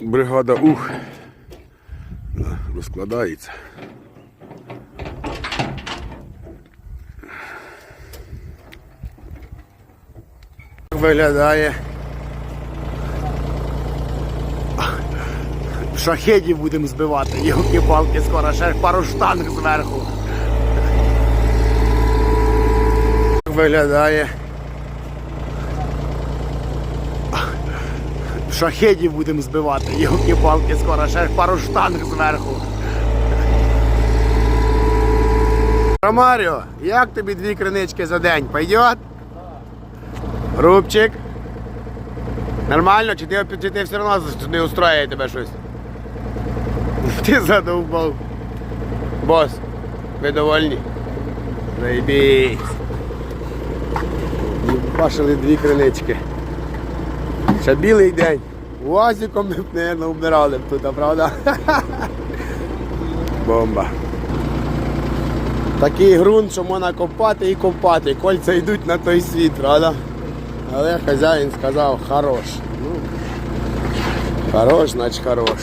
Бригада Ух Да, розкладається. Виглядає. Шахедів будемо збивати, йолки-палки, скоро ще пару штанг зверху. Виглядає. Шахедів будемо збивати, йолки-палки, скоро ще пару штанг зверху. Ромаріо, як тобі дві кринички за день? Пойдет? Рубчик. Нормально, чи ти, чи ти все одно не устроює тебе щось? Ти задовбав. Бос, ви довольні? Заєбісь. Бачили дві кринички. Ще білий день. Уазиком ми б, мабуть, обирали б тут, правда? Бомба. Такий ґрунт, що можна копати і копати. Кольця йдуть на той світ, правда? Але хазяїн сказав хорош. Ну, хорош, значить хорош.